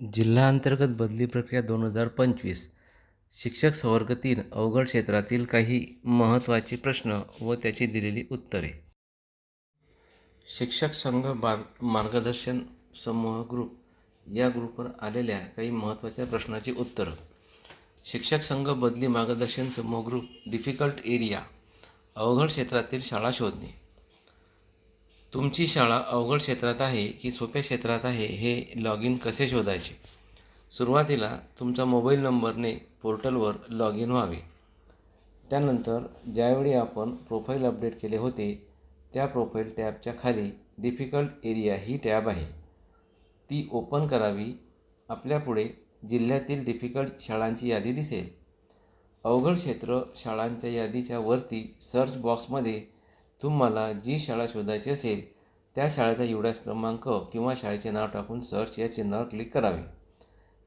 जिल्हा अंतर्गत बदली प्रक्रिया दोन हजार पंचवीस. शिक्षक संवर्ग तीन अवघड क्षेत्रातील काही महत्त्वाचे प्रश्न व त्याची दिलेली उत्तरे. शिक्षक संघ मार्ग मार्गदर्शन समूह ग्रुप या ग्रुपवर आलेल्या काही महत्त्वाच्या प्रश्नाची उत्तरं. शिक्षक संघ बदली मार्गदर्शन समूह ग्रुप डिफिकल्ट एरिया अवघड क्षेत्रातील शाळा शोधणे. तुमची शाळा अवघड क्षेत्रात आहे की सोप्या क्षेत्रात आहे हे लॉग इन कसे शोधायचे? सुरुवातीला तुमचा मोबाईल नंबरने पोर्टलवर लॉग इन व्हावे. त्यानंतर ज्यावेळी आपण प्रोफाईल अपडेट केले होते त्या प्रोफाईल टॅबच्या खाली डिफिकल्ट एरिया ही टॅब आहे. ती ओपन करावी आपल्यापुढे जिल्ह्यातील डिफिकल्ट शाळांची यादी दिसेल. अवघड क्षेत्र शाळांच्या यादीच्या वरती सर्च बॉक्समध्ये तुम्हाला जी शाळा शोधायची असेल त्या शाळेचा युडास क्रमांक किंवा शाळेचे नाव टाकून सर्च या चिन्हावर क्लिक करावे.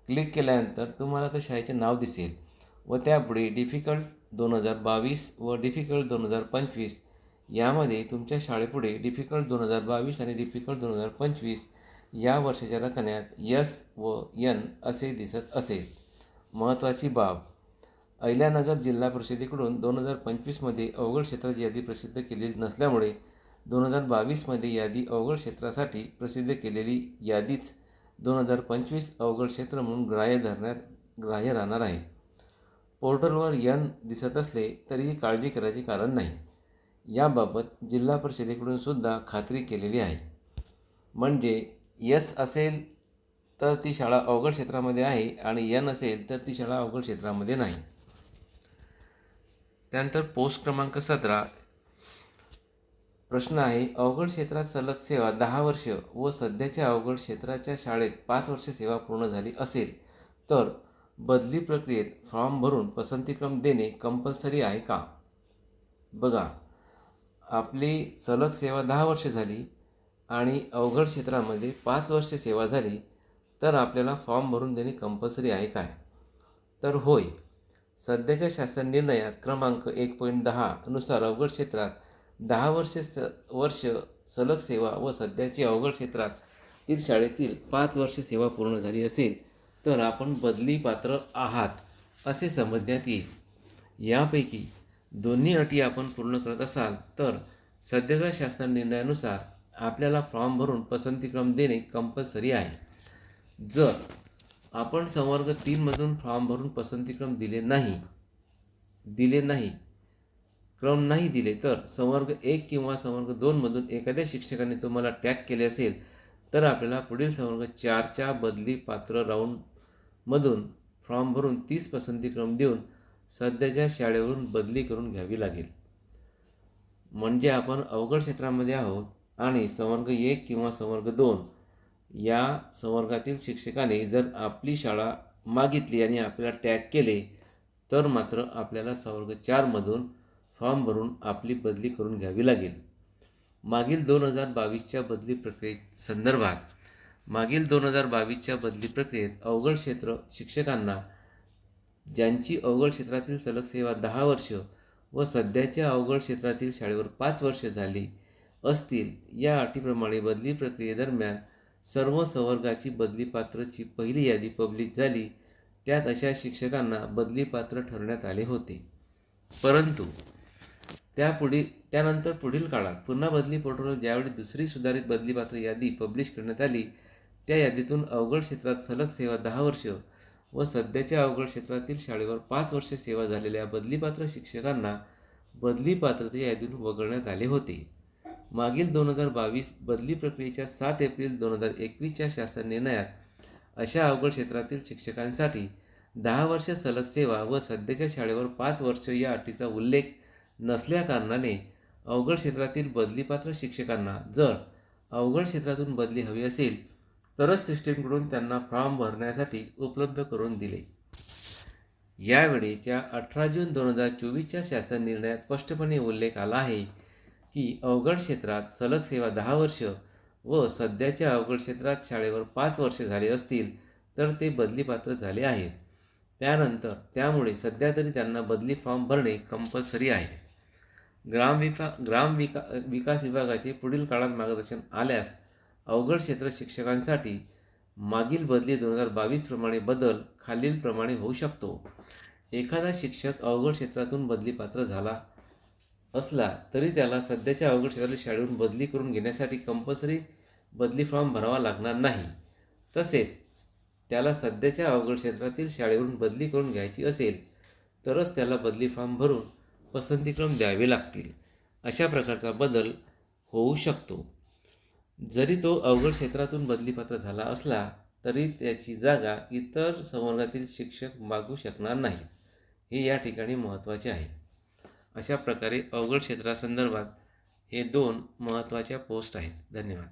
क्लिक केल्यानंतर तुम्हाला तो शाळेचे नाव दिसेल व त्यापुढे डिफिकल्ट दोन हजार बावीस व डिफिकल्ट दोन हजार पंचवीस यामध्ये तुमच्या शाळेपुढे डिफिकल्ट दोन हजार बावीस आणि डिफिकल्ट दोन हजार पंचवीस या वर्षाच्या रकान्यात यस व यन असे दिसत असेल. महत्त्वाची बाब अहिल्यानगर जिल्हा परिषदेकडून दोन हजार पंचवीसमध्ये अवघड क्षेत्राची यादी प्रसिद्ध केलेली नसल्यामुळे दोन हजार बावीसमध्ये यादी अवघड क्षेत्रासाठी प्रसिद्ध केलेली यादीच दोन हजार पंचवीस अवघड क्षेत्र म्हणून ग्राह्य धरण्यात ग्राह्य राहणार आहे. पोर्टलवर यन दिसत असले तरीही काळजी करायचे कारण नाही. याबाबत जिल्हा परिषदेकडून सुद्धा खात्री केलेली आहे. म्हणजे यस असेल तर ती शाळा अवघड क्षेत्रामध्ये आहे आणि यन असेल तर ती शाळा अवघड क्षेत्रामध्ये नाही. त्यानंतर पोस्ट क्रमांक सतरा. प्रश्न आहे अवघड क्षेत्रात सलग सेवा दहा वर्ष व सध्याच्या अवघड क्षेत्राच्या शाळेत पाच वर्ष सेवा पूर्ण झाली असेल तर बदली प्रक्रियेत फॉर्म भरून पसंतीक्रम देणे कंपल्सरी आहे का? बघा आपली सलग सेवा दहा वर्ष झाली आणि अवघड क्षेत्रामध्ये पाच वर्ष सेवा झाली तर आपल्याला फॉर्म भरून देणे कंपल्सरी आहे काय? तर होय सध्याच्या शासन निर्णयात क्रमांक एक पॉईंट दहा नुसार अवघड क्षेत्रात दहा वर्षे स वर्ष सलग सेवा व सध्याची अवघड क्षेत्रातील शाळेतील पाच वर्ष सेवा पूर्ण झाली असेल तर आपण बदली पात्र आहात असे समजण्यात येईल. यापैकी दोन्ही अटी आपण पूर्ण करत असाल तर सध्याच्या शासन निर्णयानुसार आपल्याला फॉर्म भरून पसंतीक्रम देणे कंपल्सरी आहे. जर आपण संवर्ग तीनमधून फॉर्म भरून पसंतीक्रम दिले नाही. दिले नाही. क्रम नाही दिले तर संवर्ग एक किंवा संवर्ग दोनमधून एखाद्या शिक्षकाने तुम्हाला टॅग केले असेल तर आपल्याला पुढील संवर्ग चारच्या बदली पात्र राऊंडमधून फॉर्म भरून तीस पसंतीक्रम देऊन सध्याच्या शाळेवरून बदली करून घ्यावी लागेल. म्हणजे आपण अवघड क्षेत्रामध्ये आहोत आणि संवर्ग एक किंवा संवर्ग दोन या संवर्गातील शिक्षकाने जर आपली शाळा मागितली आणि आपल्याला टॅग केले तर मात्र आपल्याला संवर्ग चारमधून फॉर्म भरून आपली बदली करून घ्यावी लागेल. मागील दोन हजार बावीसच्या बदली प्रक्रिये संदर्भात मागील दोन हजार बावीसच्या बदली प्रक्रियेत अवघड क्षेत्र शिक्षकांना ज्यांची अवघड क्षेत्रातील सलग सेवा दहा वर्ष व सध्याच्या अवघड क्षेत्रातील शाळेवर पाच वर्ष झाली असतील या अटीप्रमाणे बदली प्रक्रियेदरम्यान सर्व संवर्गाची बदलीपात्रची पहिली यादी पब्लिक झाली त्यात अशा शिक्षकांना बदली पात्र आले होते. परंतु त्यापुढील त्यानंतर पुढील काळात पुन्हा बदली पोर्टलवर ज्यावेळी दुसरी सुधारित बदलीपात्र यादी पब्लिश करण्यात आली त्या यादीतून अवघड क्षेत्रात सलग सेवा दहा वर्ष व सध्याच्या अवघड क्षेत्रातील शाळेवर पाच वर्ष सेवा झालेल्या बदलीपात्र शिक्षकांना बदली यादीतून वगळण्यात आले होते. मागील दोन हजार बावीस बदली प्रक्रियेच्या सात एप्रिल दोन हजार एकवीसच्या शासन निर्णयात अशा अवघड क्षेत्रातील शिक्षकांसाठी दहा वर्ष सलग सेवा व सध्याच्या शाळेवर पाच वर्ष या अटीचा उल्लेख नसल्याकारणाने अवघड क्षेत्रातील बदलीपात्र शिक्षकांना जर अवघड क्षेत्रातून बदली हवी असेल तरच सिस्टीमकडून त्यांना फॉर्म भरण्यासाठी उपलब्ध करून दिले. यावेळेच्या अठरा जून दोन हजार चोवीसच्या शासन निर्णयात स्पष्टपणे उल्लेख आला आहे की अवघड क्षेत्रात सलग सेवा दहा वर्ष व सध्याच्या अवघड क्षेत्रात शाळेवर पाच वर्ष झाले असतील तर ते बदलीपात्र झाले आहेत. त्यानंतर त्यामुळे सध्या तरी त्यांना बदली फॉर्म भरणे कंपल्सरी आहे. ग्रामविका ग्राम विका विकास विभागाचे पुढील काळात मार्गदर्शन आल्यास अवघड क्षेत्र शिक्षकांसाठी मागील बदली दोन हजार बावीस प्रमाणे बदल खालीलप्रमाणे होऊ शकतो. एखादा शिक्षक अवघड क्षेत्रातून बदलीपात्र झाला असला तरी त्याला सध्याच्या अवघड क्षेत्रातील शाळेवरून बदली करून घेण्यासाठी कंपल्सरी बदली फॉर्म भरावा लागणार नाही. तसेच त्याला सध्याच्या अवघड क्षेत्रातील शाळेवरून बदली करून घ्यायची असेल तरच त्याला बदली फॉर्म भरून पसंतीक्रम द्यावे लागतील. अशा प्रकारचा बदल होऊ शकतो. जरी तो अवघड क्षेत्रातून बदलीपात्र झाला असला तरी त्याची जागा इतर संवर्गातील शिक्षक मागू शकणार नाही. हे या ठिकाणी महत्त्वाचे आहे. अशा प्रकारे अवघड क्षेत्रासंदर्भात हे दोन महत्त्वाच्या पोस्ट आहेत. धन्यवाद.